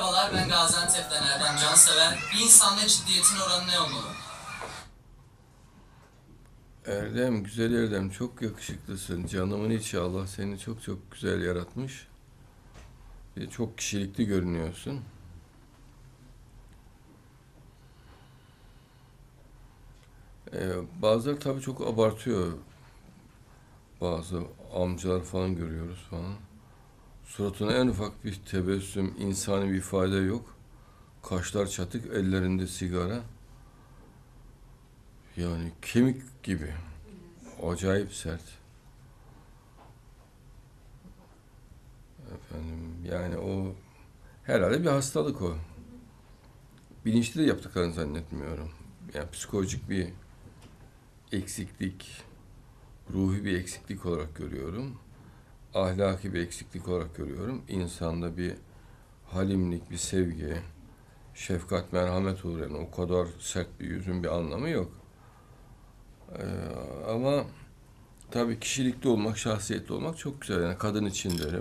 Merhabalar, ben Gaziantep'ten Erdem Cansever. Bir insanda ciddiyetin oranı ne olmalı? Erdem, güzel Erdem, çok yakışıklısın. Canımın içi Allah seni çok çok güzel yaratmış. De çok kişilikli görünüyorsun. Ee, bazıları tabii çok abartıyor. Bazı amcalar falan görüyoruz falan. Suratına en ufak bir tebessüm, insani bir ifade yok. Kaşlar çatık, ellerinde sigara. Yani kemik gibi. Acayip sert. Efendim yani o herhalde bir hastalık o. Bilinçli de yaptıklarını zannetmiyorum. Yani psikolojik bir eksiklik, ruhi bir eksiklik olarak görüyorum. Ahlaki bir eksiklik olarak görüyorum. İnsanda bir halimlik, bir sevgi, şefkat, merhamet uğrayan o kadar sert bir yüzün bir anlamı yok. Ee, ama tabii kişilikli olmak, şahsiyetli olmak çok güzel. Yani kadın için de öyle.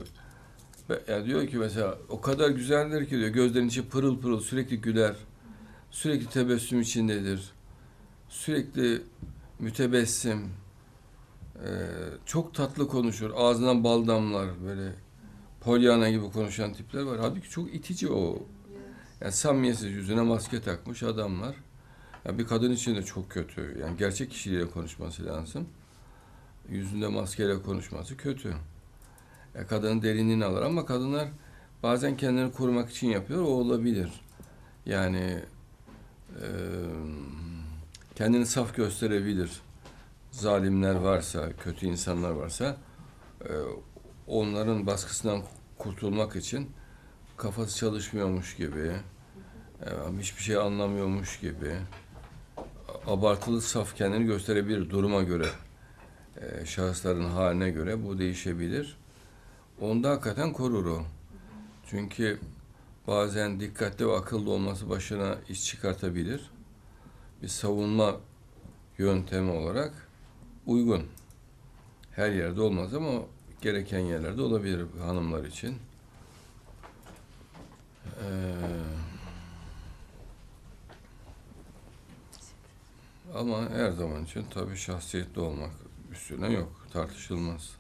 Ve yani diyor ki mesela o kadar güzeldir ki diyor gözlerin içi pırıl pırıl sürekli güler. Sürekli tebessüm içindedir. Sürekli mütebessim. Ee, çok tatlı konuşur. Ağzından bal damlar böyle Pollyanna gibi konuşan tipler var. Halbuki çok itici o. Yani samimiyetsiz yüzüne maske takmış adamlar. Ya bir kadın için de çok kötü. Yani gerçek kişiliğiyle konuşması lazım. Yüzünde maskeyle konuşması kötü. Ya kadının derinliğini alır ama kadınlar bazen kendini korumak için yapıyor. O olabilir. Yani e, kendini saf gösterebilir. Zalimler varsa, kötü insanlar varsa e, onların baskısından kurtulmak için kafası çalışmıyormuş gibi, e, hiçbir şey anlamıyormuş gibi abartılı saf kendini gösterebilir duruma göre. E, şahısların haline göre bu değişebilir. Onda hakikaten korur o. Çünkü bazen dikkatli ve akıllı olması başına iş çıkartabilir. Bir savunma yöntemi olarak uygun. Her yerde olmaz ama gereken yerlerde olabilir hanımlar için. Ee, ama her zaman için tabii şahsiyetli olmak üstüne yok, tartışılmaz.